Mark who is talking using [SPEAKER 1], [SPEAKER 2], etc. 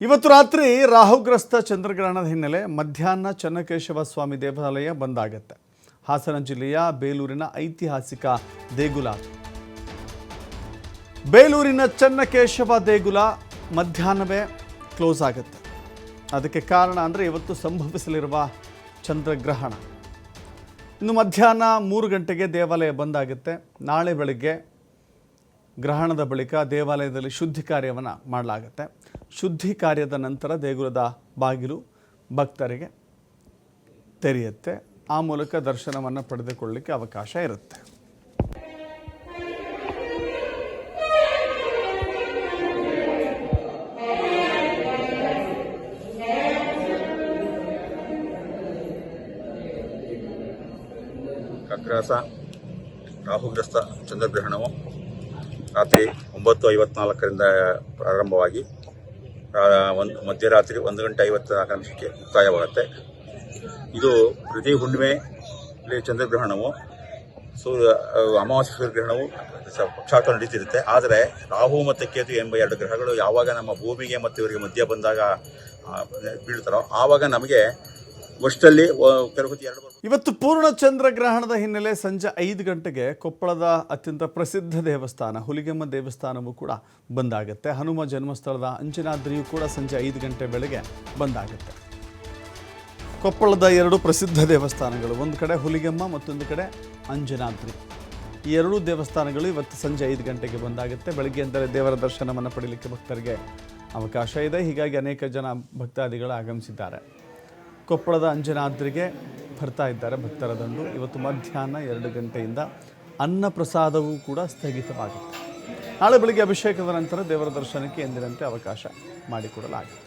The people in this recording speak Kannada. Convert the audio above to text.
[SPEAKER 1] ಇವತ್ತು ರಾತ್ರಿ ರಾಹುಗ್ರಸ್ತ ಚಂದ್ರಗ್ರಹಣದ ಹಿನ್ನೆಲೆ ಮಧ್ಯಾಹ್ನ ಚನ್ನಕೇಶವ ಸ್ವಾಮಿ ದೇವಾಲಯ ಬಂದಾಗತ್ತೆ. ಹಾಸನ ಜಿಲ್ಲೆಯ ಬೇಲೂರಿನ ಐತಿಹಾಸಿಕ ದೇಗುಲ. ಬೇಲೂರಿನ ಚನ್ನಕೇಶವ ದೇಗುಲ ಮಧ್ಯಾಹ್ನವೇ ಕ್ಲೋಸ್ ಆಗುತ್ತೆ. ಅದಕ್ಕೆ ಕಾರಣ ಅಂದರೆ ಇವತ್ತು ಸಂಭವಿಸಲಿರುವ ಚಂದ್ರಗ್ರಹಣ. ಇನ್ನು ಮಧ್ಯಾಹ್ನ ಮೂರು ಗಂಟೆಗೆ ದೇವಾಲಯ ಬಂದಾಗುತ್ತೆ. ನಾಳೆ ಬೆಳಗ್ಗೆ ಗ್ರಹಣದ ಬಳಿಕ ದೇವಾಲಯದಲ್ಲಿ ಶುದ್ಧಿ ಕಾರ್ಯವನ್ನು ಮಾಡಲಾಗುತ್ತೆ. ಶುದ್ಧಿ ಕಾರ್ಯದ ನಂತರ ದೇಗುಲದ ಬಾಗಿಲು ಭಕ್ತರಿಗೆ ತೆರೆಯುತ್ತೆ. ಆ ಮೂಲಕ ದರ್ಶನವನ್ನು ಪಡೆದುಕೊಳ್ಳಲಿಕ್ಕೆ ಅವಕಾಶ ಇರುತ್ತೆ.
[SPEAKER 2] ಕಕ್ರಾಸ, ರಾಹುಗ್ರಸ್ತ, ಚಂದ್ರಗ್ರಹಣವು ರಾತ್ರಿ ಒಂಬತ್ತು ಐವತ್ನಾಲ್ಕರಿಂದ ಪ್ರಾರಂಭವಾಗಿ ಒಂದು, ಮಧ್ಯರಾತ್ರಿ ಒಂದು ಗಂಟೆ ಐವತ್ನಾಲ್ಕು ನಿಮಿಷಕ್ಕೆ ಮುಕ್ತಾಯವಾಗುತ್ತೆ. ಇದು ಪ್ರತಿ ಹುಣ್ಣಿಮೆಯಲ್ಲಿ ಚಂದ್ರಗ್ರಹಣವು ಸೂರ್ಯ ಅಮಾವಾಸ್ಯ ಸೂರ್ಯಗ್ರಹಣವು ಪಕ್ಷಾತ ನಡೀತಿರುತ್ತೆ. ಆದರೆ ರಾಹು ಮತ್ತು ಕೇತು ಎಂಬ ಎರಡು ಗ್ರಹಗಳು ಯಾವಾಗ ನಮ್ಮ ಭೂಮಿಗೆ ಮತ್ತು ಇವರಿಗೆ ಮಧ್ಯ ಬಂದಾಗ ಬೀಳ್ತಾರೋ, ಆವಾಗ ನಮಗೆ ವರ್ಷದಲ್ಲಿ
[SPEAKER 1] ಇವತ್ತು ಪೂರ್ಣ ಚಂದ್ರಗ್ರಹಣದ ಹಿನ್ನೆಲೆ ಸಂಜೆ ಐದು ಗಂಟೆಗೆ ಕೊಪ್ಪಳದ ಅತ್ಯಂತ ಪ್ರಸಿದ್ಧ ದೇವಸ್ಥಾನ, ಹುಲಿಗೆಮ್ಮ ದೇವಸ್ಥಾನವೂ ಕೂಡ ಬಂದಾಗುತ್ತೆ. ಹನುಮ ಜನ್ಮಸ್ಥಳದ ಅಂಜನಾದ್ರಿಯೂ ಕೂಡ ಸಂಜೆ ಐದು ಗಂಟೆ ಬೆಳಗ್ಗೆ ಬಂದಾಗುತ್ತೆ. ಕೊಪ್ಪಳದ ಎರಡು ಪ್ರಸಿದ್ಧ ದೇವಸ್ಥಾನಗಳು, ಒಂದು ಕಡೆ ಹುಲಿಗೆಮ್ಮ ಮತ್ತೊಂದು ಕಡೆ ಅಂಜನಾದ್ರಿ. ಈ ಎರಡೂ ದೇವಸ್ಥಾನಗಳು ಇವತ್ತು ಸಂಜೆ ಐದು ಗಂಟೆಗೆ ಬಂದಾಗುತ್ತೆ. ಬೆಳಗ್ಗೆ ಅಂದರೆ ದೇವರ ದರ್ಶನವನ್ನು ಪಡೀಲಿಕ್ಕೆ ಭಕ್ತರಿಗೆ ಅವಕಾಶ ಇದೆ. ಹೀಗಾಗಿ ಅನೇಕ ಜನ ಭಕ್ತಾದಿಗಳು ಆಗಮಿಸಿದ್ದಾರೆ. ಕೊಪ್ಪಳದ ಅಂಜನಾದ್ರಿಗೆ ಬರ್ತಾ ಇದ್ದಾರೆ ಭಕ್ತರ ದಂಡು ಇವತ್ತು ಮಧ್ಯಾಹ್ನ ಎರಡು ಗಂಟೆಯಿಂದ ಅನ್ನ ಪ್ರಸಾದವೂ ಕೂಡ ಸ್ಥಗಿತವಾಗುತ್ತೆ. ನಾಳೆ ಬೆಳಿಗ್ಗೆ ಅಭಿಷೇಕದ ನಂತರ ದೇವರ ದರ್ಶನಕ್ಕೆ ಎಂದಿನಂತೆ ಅವಕಾಶ ಮಾಡಿಕೊಡಲಾಗುತ್ತೆ.